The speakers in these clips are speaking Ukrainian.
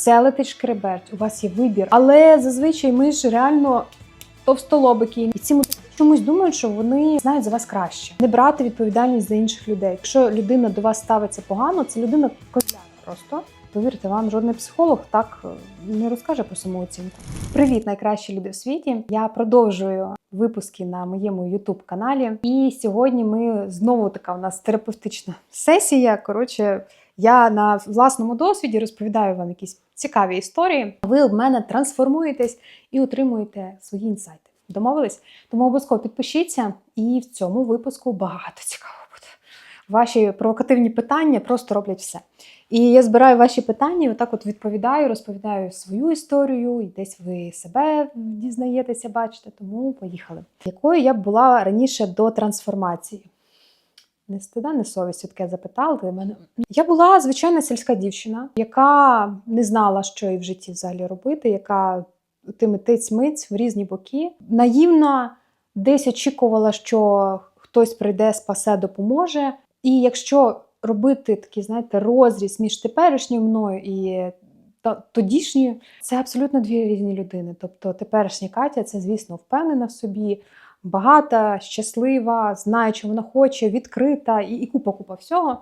все летить шкреберть, у вас є вибір. Але зазвичай ми ж реально товстолобики. І ці мутанти чомусь думають, що вони знають за вас краще. Не брати відповідальність за інших людей. Якщо людина до вас ставиться погано, це людина козляна просто. Повірте, вам жодний психолог так е, не розкаже про самооцінку. Привіт, найкращі люди в світі! Я продовжую випуски на моєму youtube каналі. І сьогодні ми знову така у нас терапевтична сесія. Коротше, я на власному досвіді розповідаю вам якісь цікаві історії. Ви в мене трансформуєтесь і отримуєте свої інсайти. Домовились? Тому обов'язково підпишіться, і в цьому випуску багато цікавого буде. Ваші провокативні питання просто роблять все. І я збираю ваші питання, і отак от відповідаю, розповідаю свою історію, і десь ви себе дізнаєтеся, бачите, тому поїхали. Якою я була раніше до трансформації? Не стида, не совість, таке запитали мене. Я була звичайна сільська дівчина, яка не знала, що їй в житті взагалі робити, яка тими тиць-миць в різні боки. Наївна десь очікувала, що хтось прийде, спасе, допоможе. І якщо робити такий, знаєте, розріз між теперішньою мною і тодішньою, це абсолютно дві різні людини. Тобто теперішня Катя це, звісно, впевнена в собі, багата, щаслива, знає, що вона хоче, відкрита і, і купа-купа всього.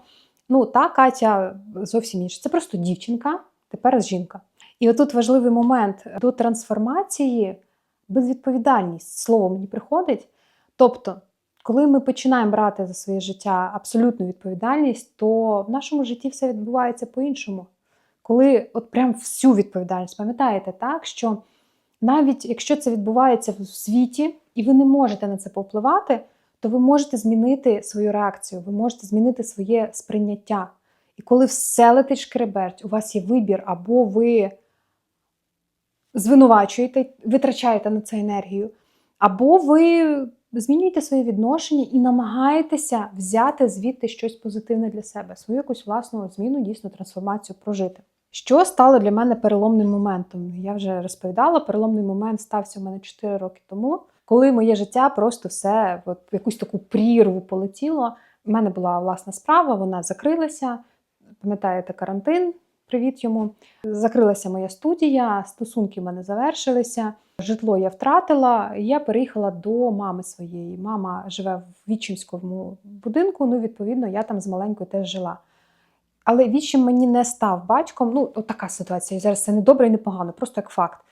Ну, та Катя зовсім інша. Це просто дівчинка, тепер жінка. І отут важливий момент до трансформації безвідповідальність. Слово мені приходить. Тобто, коли ми починаємо брати за своє життя абсолютну відповідальність, то в нашому житті все відбувається по-іншому. Коли от прям всю відповідальність, пам'ятаєте, так, що навіть якщо це відбувається в світі, і ви не можете на це повпливати, то ви можете змінити свою реакцію, ви можете змінити своє сприйняття. І коли все летить шкреберть, у вас є вибір, або ви звинувачуєте, витрачаєте на це енергію, або ви змінюєте своє відношення і намагаєтеся взяти звідти щось позитивне для себе, свою якусь власну зміну, дійсно трансформацію прожити. Що стало для мене переломним моментом? Я вже розповідала, переломний момент стався у мене 4 роки тому, коли моє життя просто все от, в якусь таку прірву полетіло. У мене була власна справа, вона закрилася. Пам'ятаєте, карантин, привіт йому. Закрилася моя студія, стосунки в мене завершилися. Житло я втратила, і я переїхала до мами своєї. Мама живе в Вічимському будинку, ну, відповідно, я там з маленькою теж жила. Але вічим мені не став батьком. Ну, от така ситуація. Зараз це не добре і не погано, просто як факт.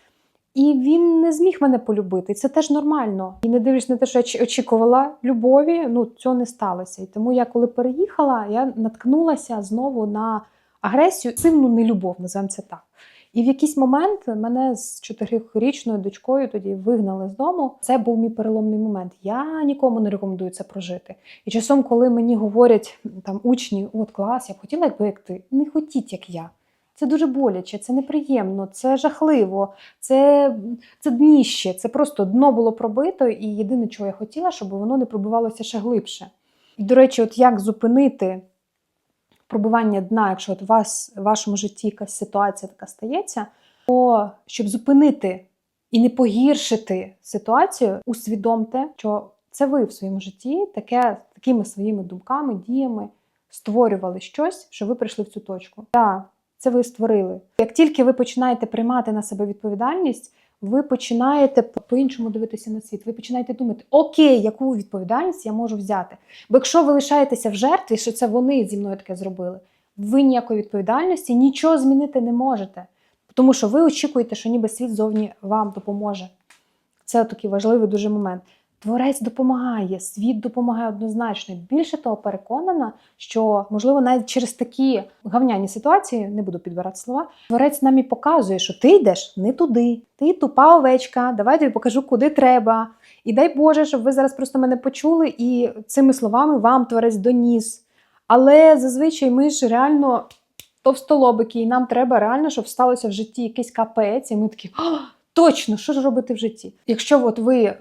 І він не зміг мене полюбити. Це теж нормально. І не дивлячись на те, що я очікувала любові, ну цього не сталося. І тому я, коли переїхала, я наткнулася знову на агресію, сильну нелюбов, називаємо це так. І в якийсь момент мене з чотирирічною дочкою тоді вигнали з дому. Це був мій переломний момент. Я нікому не рекомендую це прожити. І часом, коли мені говорять там учні, от клас, я б хотіла, якби як ти, не хотіть, як я. Це дуже боляче, це неприємно, це жахливо, це, це дніще, це просто дно було пробито, і єдине, чого я хотіла, щоб воно не пробивалося ще глибше. І, до речі, от як зупинити пробивання дна, якщо от у вас в вашому житті якась ситуація така стається, то щоб зупинити і не погіршити ситуацію, усвідомте, що це ви в своєму житті таке, такими своїми думками, діями створювали щось, що ви прийшли в цю точку. Так, це ви створили. Як тільки ви починаєте приймати на себе відповідальність, ви починаєте по-іншому дивитися на світ. Ви починаєте думати, окей, яку відповідальність я можу взяти. Бо якщо ви лишаєтеся в жертві, що це вони зі мною таке зробили, ви ніякої відповідальності нічого змінити не можете. Тому що ви очікуєте, що ніби світ зовні вам допоможе. Це такий важливий дуже момент. Творець допомагає, світ допомагає однозначно. Більше того, переконана, що можливо навіть через такі гавняні ситуації, не буду підбирати слова, творець нам і показує, що ти йдеш не туди, ти тупа овечка, давай тобі покажу, куди треба. І дай Боже, щоб ви зараз просто мене почули і цими словами вам творець доніс. Але зазвичай ми ж реально товстолобики, і нам треба реально, щоб сталося в житті якийсь капець, і ми такі, точно, що ж робити в житті? Якщо от ви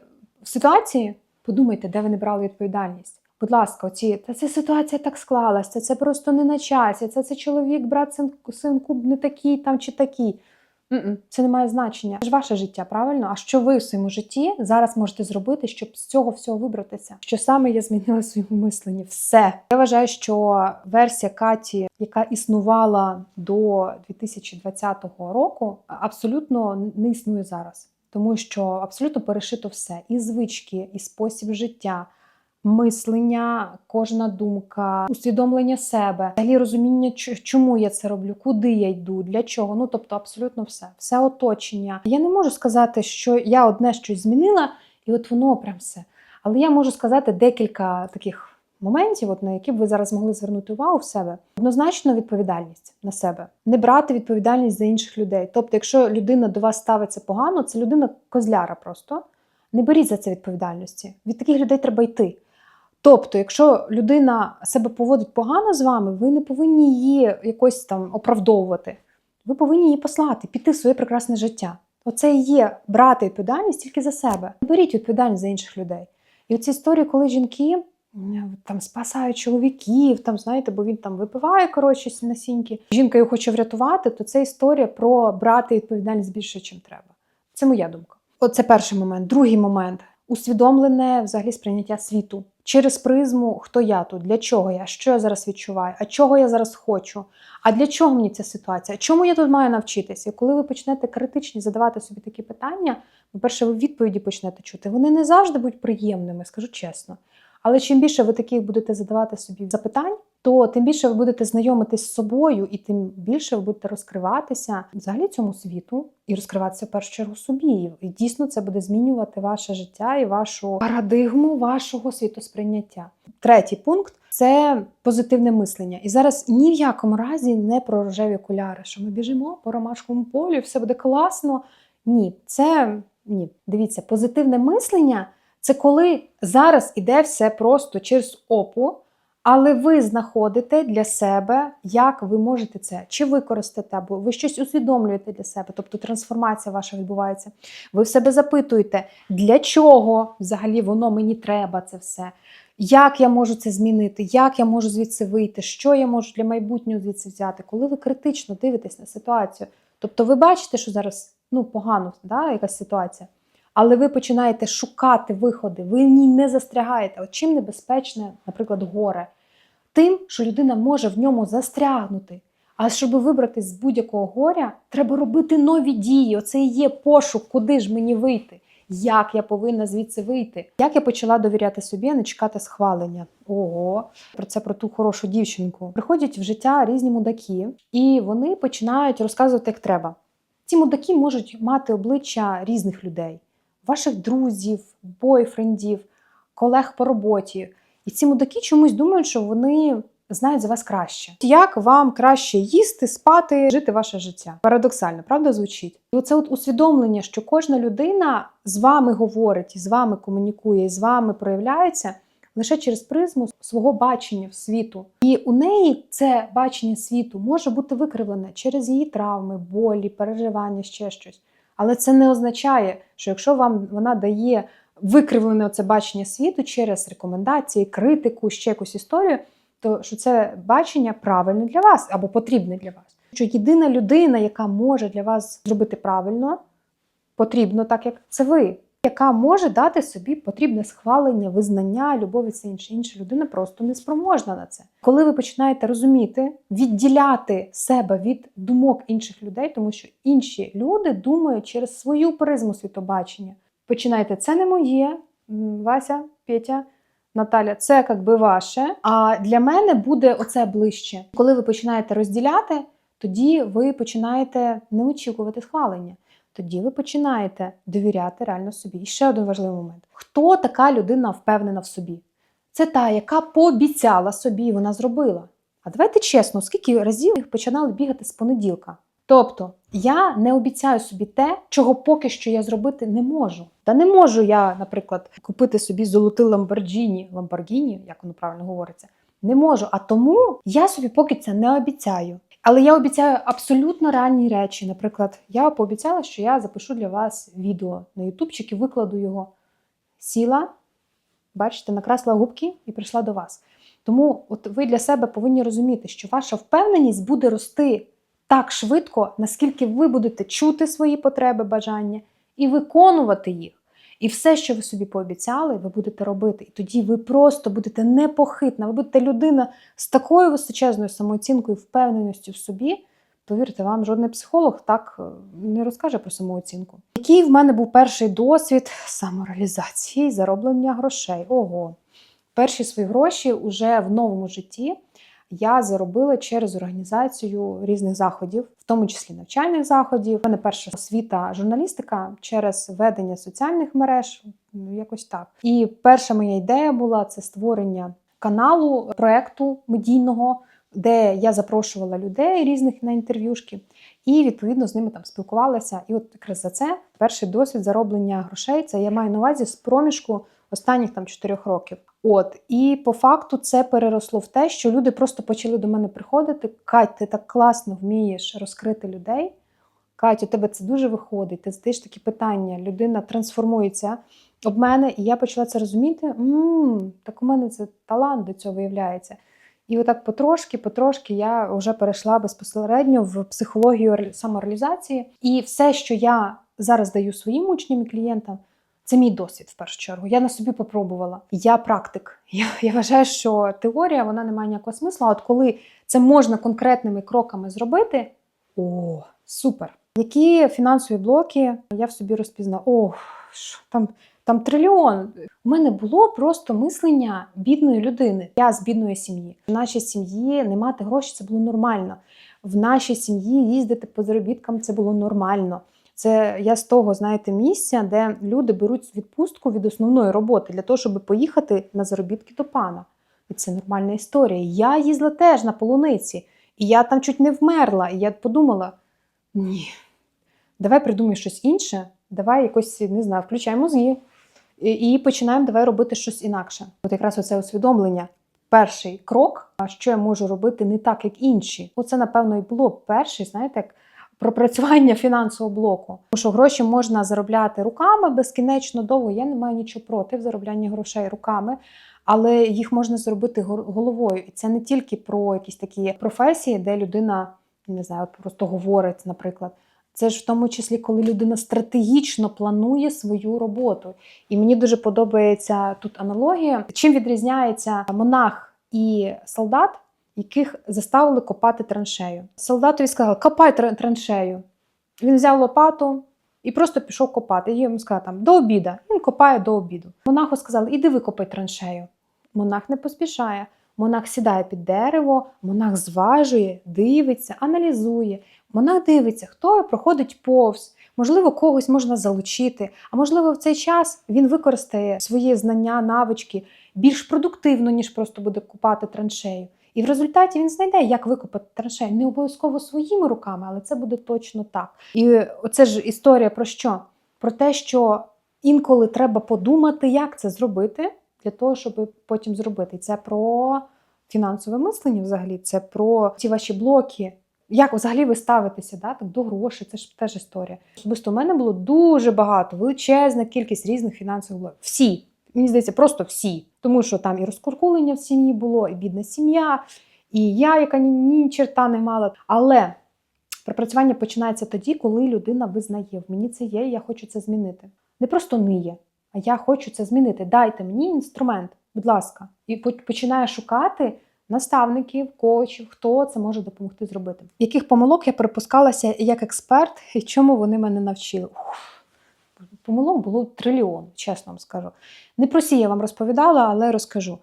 в ситуації, подумайте, де ви не брали відповідальність. Будь ласка, оці, та ця ситуація так склалася, це просто не на часі, це, це чоловік, брат, син, синку не такий там чи такий. М-м, Це не має значення. Це ж ваше життя, правильно? А що ви в своєму житті зараз можете зробити, щоб з цього всього вибратися? Що саме я змінила в своєму мисленні? Все. Я вважаю, що версія Каті, яка існувала до 2020 року, абсолютно не існує зараз. Тому що абсолютно перешито все: і звички, і спосіб життя, мислення, кожна думка, усвідомлення себе, взагалі розуміння, чому я це роблю, куди я йду, для чого. Ну тобто, абсолютно все, все оточення. Я не можу сказати, що я одне щось змінила, і от воно прям все. Але я можу сказати декілька таких моментів, от на які б ви зараз могли звернути увагу в себе. Однозначно відповідальність на себе, не брати відповідальність за інших людей. Тобто, якщо людина до вас ставиться погано, це людина козляра просто. Не беріть за це відповідальності. Від таких людей треба йти. Тобто, якщо людина себе поводить погано з вами, ви не повинні її якось там оправдовувати. Ви повинні її послати, піти в своє прекрасне життя. Оце і є брати відповідальність тільки за себе. Не беріть відповідальність за інших людей. І оці історії, коли жінки там спасають чоловіків, там знаєте, бо він там випиває коротше насіньки. Жінка його хоче врятувати, то це історія про брати відповідальність більше, ніж треба. Це моя думка. Оце перший момент. Другий момент усвідомлене взагалі сприйняття світу через призму, хто я тут, для чого я, що я зараз відчуваю, а чого я зараз хочу, а для чого мені ця ситуація? Чому я тут маю навчитися? І коли ви почнете критичні задавати собі такі питання, по-перше, ви відповіді почнете чути. Вони не завжди будуть приємними, скажу чесно. Але чим більше ви таких будете задавати собі запитань, то тим більше ви будете знайомитись з собою, і тим більше ви будете розкриватися взагалі цьому світу і розкриватися в першу чергу собі. І дійсно це буде змінювати ваше життя і вашу парадигму вашого світосприйняття. Третій пункт це позитивне мислення. І зараз ні в якому разі не про рожеві окуляри, що ми біжимо по ромашковому полю, все буде класно. Ні, це ні. Дивіться, позитивне мислення це коли зараз іде все просто через опу. Але ви знаходите для себе, як ви можете це чи використати, або ви щось усвідомлюєте для себе, тобто трансформація ваша відбувається. Ви в себе запитуєте, для чого взагалі воно мені треба це все, як я можу це змінити, як я можу звідси вийти, що я можу для майбутнього звідси взяти, коли ви критично дивитесь на ситуацію. Тобто ви бачите, що зараз ну, погано да, якась ситуація. Але ви починаєте шукати виходи, ви в ній не застрягаєте. От чим небезпечне, наприклад, горе? Тим, що людина може в ньому застрягнути. А щоб вибратися з будь-якого горя, треба робити нові дії. Оце і є пошук, куди ж мені вийти, як я повинна звідси вийти. Як я почала довіряти собі, не чекати схвалення. Ого, про це про ту хорошу дівчинку. Приходять в життя різні мудаки, і вони починають розказувати, як треба. Ці мудаки можуть мати обличчя різних людей ваших друзів, бойфрендів, колег по роботі. І ці мудаки чомусь думають, що вони знають за вас краще. Як вам краще їсти, спати, жити ваше життя? Парадоксально, правда, звучить? І оце от усвідомлення, що кожна людина з вами говорить, з вами комунікує, з вами проявляється лише через призму свого бачення в світу. І у неї це бачення світу може бути викривлене через її травми, болі, переживання, ще щось. Але це не означає, що якщо вам вона дає викривлене це бачення світу через рекомендації, критику, ще якусь історію, то що це бачення правильне для вас або потрібне для вас. Що єдина людина, яка може для вас зробити правильно, потрібно, так як це ви, яка може дати собі потрібне схвалення, визнання, любов і все інше. Інша людина просто не спроможна на це. Коли ви починаєте розуміти, відділяти себе від думок інших людей, тому що інші люди думають через свою призму світобачення. Починайте, це не моє, Вася, Петя. Наталя, це як би ваше. А для мене буде оце ближче. Коли ви починаєте розділяти, тоді ви починаєте не очікувати схвалення. Тоді ви починаєте довіряти реально собі. І ще один важливий момент: хто така людина впевнена в собі? Це та, яка пообіцяла собі, і вона зробила. А давайте чесно, скільки разів їх починали бігати з понеділка. Тобто я не обіцяю собі те, чого поки що я зробити не можу. Та не можу я, наприклад, купити собі золотий Ламборджіні, Ламборгіні, як воно правильно говориться. Не можу. А тому я собі поки це не обіцяю. Але я обіцяю абсолютно реальні речі. Наприклад, я пообіцяла, що я запишу для вас відео на ютубчик і викладу його. Сіла, бачите, накрасила губки і прийшла до вас. Тому от ви для себе повинні розуміти, що ваша впевненість буде рости так швидко, наскільки ви будете чути свої потреби, бажання і виконувати їх. І все, що ви собі пообіцяли, ви будете робити. І тоді ви просто будете непохитна, ви будете людина з такою височезною самооцінкою, впевненістю в собі. Повірте, вам жодний психолог так е, не розкаже про самооцінку. Який в мене був перший досвід самореалізації, зароблення грошей? Ого, перші свої гроші уже в новому житті я заробила через організацію різних заходів, в тому числі навчальних заходів. У мене перша освіта журналістика через ведення соціальних мереж, ну якось так. І перша моя ідея була це створення каналу проекту медійного, де я запрошувала людей різних на інтерв'юшки. І відповідно з ними там спілкувалася. І от якраз за це перший досвід зароблення грошей. Це я маю на увазі з проміжку останніх там чотирьох років. От і по факту це переросло в те, що люди просто почали до мене приходити. Кать, ти так класно вмієш розкрити людей. Кать, у тебе це дуже виходить. Ти задаєш такі питання, людина трансформується об мене, і я почала це розуміти. м так у мене це талант до цього виявляється. І отак потрошки, потрошки я вже перейшла безпосередньо в психологію самореалізації. І все, що я зараз даю своїм учням і клієнтам, це мій досвід в першу чергу. Я на собі попробувала. Я практик. Я, я вважаю, що теорія вона не має ніякого смисла. От коли це можна конкретними кроками зробити, о, супер! Які фінансові блоки я в собі розпізнала? О, там. Там трильйон. У мене було просто мислення бідної людини. Я з бідної сім'ї. В нашій сім'ї не мати гроші це було нормально. В нашій сім'ї їздити по заробіткам це було нормально. Це я з того, знаєте, місця, де люди беруть відпустку від основної роботи для того, щоб поїхати на заробітки до пана. І це нормальна історія. Я їздила теж на полуниці, і я там чуть не вмерла. І я подумала: ні, давай придумай щось інше, давай якось не знаю, включай мозги. І, і починаємо давай робити щось інакше. От якраз оце усвідомлення. Перший крок, а що я можу робити не так, як інші. Оце, напевно, і було перший, знаєте, як пропрацювання фінансового блоку. Тому що гроші можна заробляти руками безкінечно довго. Я не маю нічого проти в зароблянні грошей руками, але їх можна зробити головою. І це не тільки про якісь такі професії, де людина не знаю, просто говорить, наприклад. Це ж в тому числі, коли людина стратегічно планує свою роботу. І мені дуже подобається тут аналогія. Чим відрізняється монах і солдат, яких заставили копати траншею. Солдатові сказали, копай траншею. Він взяв лопату і просто пішов копати. І йому сказали, там, до обіда. Він копає до обіду. Монаху сказали, іди викопай траншею. Монах не поспішає. Монах сідає під дерево, монах зважує, дивиться, аналізує. Монах дивиться, хто проходить повз, можливо, когось можна залучити, а можливо, в цей час він використає свої знання, навички більш продуктивно, ніж просто буде купати траншею. І в результаті він знайде, як викопати траншею. Не обов'язково своїми руками, але це буде точно так. І оце ж історія про що? Про те, що інколи треба подумати, як це зробити, для того, щоб потім зробити. Це про фінансове мислення взагалі, це про ті ваші блоки. Як взагалі ви ставитеся да, так, до грошей? Це ж теж історія. Особисто у мене було дуже багато, величезна кількість різних фінансових блоків. Всі. Мені здається, просто всі. Тому що там і розкуркулення в сім'ї було, і бідна сім'я, і я, яка ні, ні черта не мала. Але пропрацювання починається тоді, коли людина визнає, в мені це є, і я хочу це змінити. Не просто ниє, а я хочу це змінити. Дайте мені інструмент, будь ласка, і починає шукати наставників, коучів, хто це може допомогти зробити. Яких помилок я припускалася як експерт, і чому вони мене навчили? Ух, помилок було трильйон, чесно вам скажу. Не про всі я вам розповідала, але розкажу.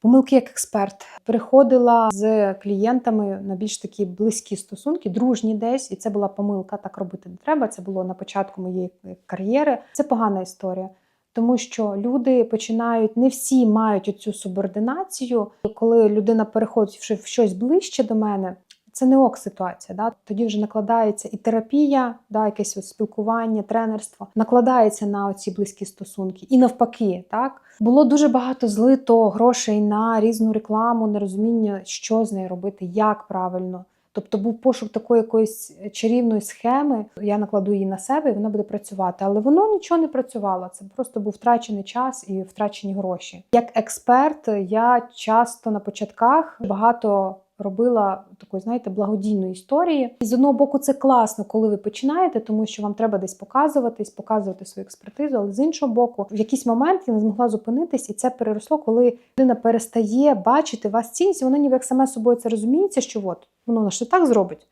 Помилки як експерт приходила з клієнтами на більш такі близькі стосунки, дружні десь, і це була помилка. Так робити не треба. Це було на початку моєї кар'єри. Це погана історія. Тому що люди починають, не всі мають оцю субординацію. Коли людина переходить в щось ближче до мене, це не ок ситуація. Да? Тоді вже накладається і терапія, да, якесь от спілкування, тренерство, накладається на оці близькі стосунки. І навпаки, так було дуже багато злито грошей на різну рекламу, нерозуміння, що з нею робити, як правильно. Тобто був пошук такої якоїсь чарівної схеми. Я накладу її на себе, і вона буде працювати. Але воно нічого не працювало. Це просто був втрачений час і втрачені гроші. Як експерт, я часто на початках багато робила такої, знаєте, благодійної історії. І з одного боку, це класно, коли ви починаєте, тому що вам треба десь показуватись, показувати свою експертизу. Але з іншого боку, в якийсь момент я не змогла зупинитись, і це переросло, коли людина перестає бачити вас цінність, і вона ніби як саме собою це розуміється, що от воно ж і так зробить.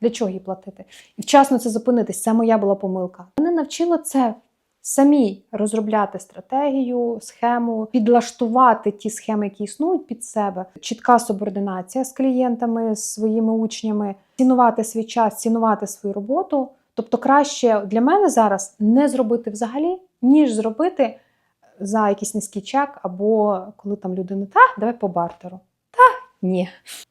Для чого їй платити? І вчасно це зупинитись. Це моя була помилка. Мене навчило це самі розробляти стратегію, схему, підлаштувати ті схеми, які існують під себе, чітка субординація з клієнтами, з своїми учнями, цінувати свій час, цінувати свою роботу. Тобто, краще для мене зараз не зробити взагалі, ніж зробити за якийсь низький чек, або коли там людина та давай по бартеру. Ні.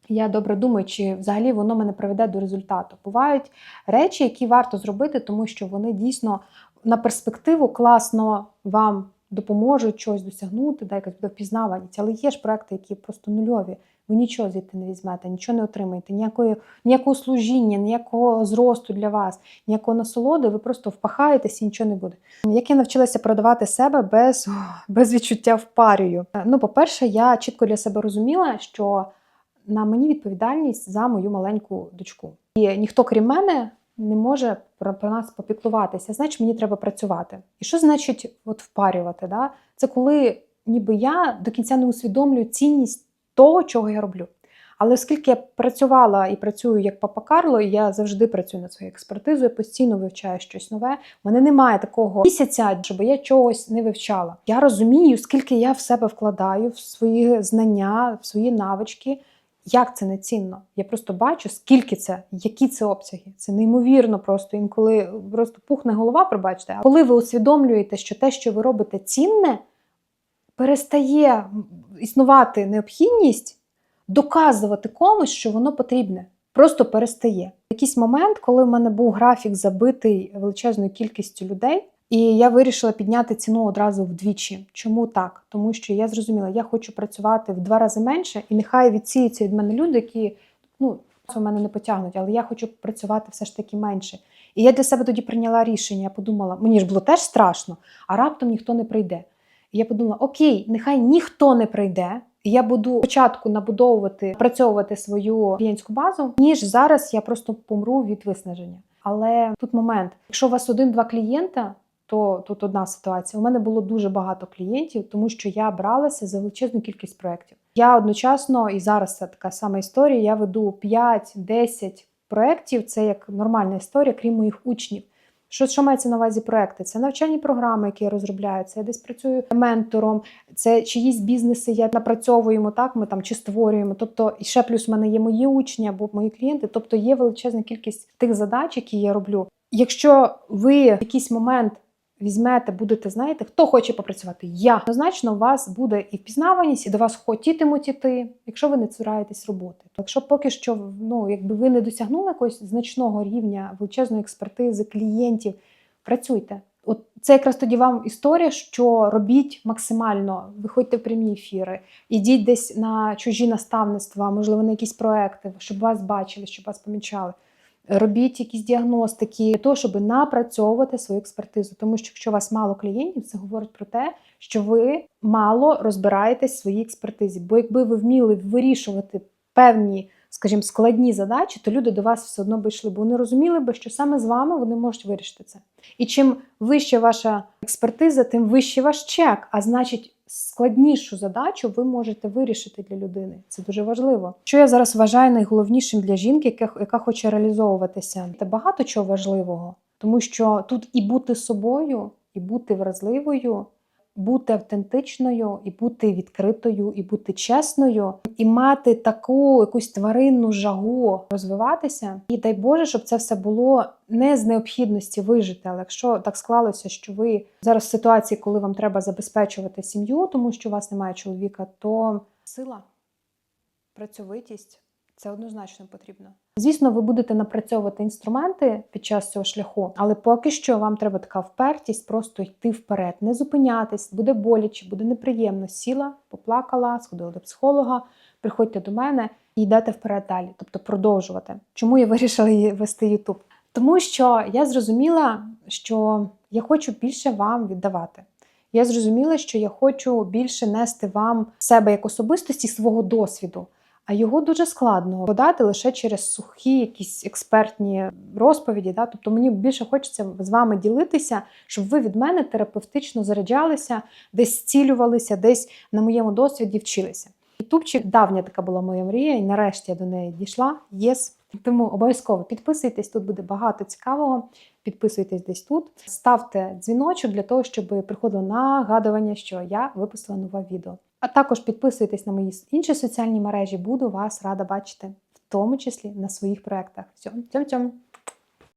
Я добре думаю, чи взагалі воно мене приведе до результату. Бувають речі, які варто зробити, тому що вони дійсно на перспективу класно вам допоможуть щось досягнути, да, якась буде впізнаваність. Але є ж проекти, які просто нульові. Ви нічого звідти не візьмете, нічого не отримаєте, ніякої, ніякого служіння, ніякого зросту для вас, ніякого насолоди, ви просто впахаєтесь і нічого не буде. Як я навчилася продавати себе без, без відчуття впарюю? Ну, по-перше, я чітко для себе розуміла, що на мені відповідальність за мою маленьку дочку. І ніхто, крім мене, не може про, про нас попіклуватися. Значить, мені треба працювати. І що значить от впарювати? Да? Це коли ніби я до кінця не усвідомлюю цінність того, чого я роблю. Але оскільки я працювала і працюю як папа Карло, і я завжди працюю над своєю експертизою, постійно вивчаю щось нове. У мене немає такого місяця, щоб я чогось не вивчала. Я розумію, скільки я в себе вкладаю в свої знання, в свої навички. Як це не цінно? Я просто бачу, скільки це, які це обсяги. Це неймовірно просто інколи просто пухне голова, пробачте. А коли ви усвідомлюєте, що те, що ви робите, цінне, перестає існувати необхідність доказувати комусь, що воно потрібне. Просто перестає. В якийсь момент, коли в мене був графік забитий величезною кількістю людей, і я вирішила підняти ціну одразу вдвічі. Чому так? Тому що я зрозуміла, я хочу працювати в два рази менше, і нехай відсіються від мене люди, які ну у мене не потягнуть, але я хочу працювати все ж таки менше. І я для себе тоді прийняла рішення. Я подумала, мені ж було теж страшно, а раптом ніхто не прийде. І я подумала: окей, нехай ніхто не прийде. Я буду спочатку набудовувати, працьовувати свою клієнтську базу, ніж зараз я просто помру від виснаження. Але тут момент: якщо у вас один-два клієнта, то тут одна ситуація. У мене було дуже багато клієнтів, тому що я бралася за величезну кількість проєктів. Я одночасно, і зараз це така сама історія. Я веду 5-10 проєктів. Це як нормальна історія, крім моїх учнів. Що що мається на увазі проекти? Це навчальні програми, які я розробляю. Це я десь працюю ментором, це чиїсь бізнеси я напрацьовуємо так. Ми там чи створюємо. Тобто, і ще плюс в мене є мої учні або мої клієнти. Тобто є величезна кількість тих задач, які я роблю. Якщо ви в якийсь момент візьмете, будете, знаєте, хто хоче попрацювати? Я однозначно у вас буде і впізнаваність, і до вас хотітимуть іти, якщо ви не цураєтесь роботи. Якщо поки що ну, якби ви не досягнули якогось значного рівня величезної експертизи, клієнтів, працюйте. От це якраз тоді вам історія, що робіть максимально, виходьте в прямі ефіри, ідіть десь на чужі наставництва, можливо, на якісь проекти, щоб вас бачили, щоб вас помічали робіть якісь діагностики того, щоб напрацьовувати свою експертизу. Тому що якщо у вас мало клієнтів, це говорить про те, що ви мало розбираєтесь в своїй експертизі. Бо якби ви вміли вирішувати певні, скажімо, складні задачі, то люди до вас все одно би йшли, бо вони розуміли би, що саме з вами вони можуть вирішити це. І чим вища ваша експертиза, тим вищий ваш чек. А значить, складнішу задачу ви можете вирішити для людини. Це дуже важливо. Що я зараз вважаю найголовнішим для жінки, яка, хоче реалізовуватися? Це багато чого важливого, тому що тут і бути собою, і бути вразливою. Бути автентичною, і бути відкритою, і бути чесною, і мати таку якусь тваринну жагу розвиватися. І дай Боже, щоб це все було не з необхідності вижити. Але якщо так склалося, що ви зараз в ситуації, коли вам треба забезпечувати сім'ю, тому що у вас немає чоловіка, то сила, працьовитість це однозначно потрібно. Звісно, ви будете напрацьовувати інструменти під час цього шляху, але поки що вам треба така впертість, просто йти вперед, не зупинятись, буде боляче, буде неприємно. Сіла, поплакала, сходила до психолога, приходьте до мене і йдете вперед далі, тобто продовжувати. Чому я вирішила вести Ютуб? Тому що я зрозуміла, що я хочу більше вам віддавати. Я зрозуміла, що я хочу більше нести вам себе як особистості свого досвіду. А його дуже складно подати лише через сухі якісь експертні розповіді. Да? Тобто мені більше хочеться з вами ділитися, щоб ви від мене терапевтично заряджалися, десь зцілювалися, десь на моєму досвіді вчилися. Ютубчик давня така була моя мрія, і нарешті я до неї дійшла. Єс. Тому обов'язково підписуйтесь, тут буде багато цікавого. Підписуйтесь десь тут, ставте дзвіночок для того, щоб приходило нагадування, що я випустила нове відео. А також підписуйтесь на мої інші соціальні мережі. Буду вас рада бачити, в тому числі на своїх проєктах. Все, цьом-цьом!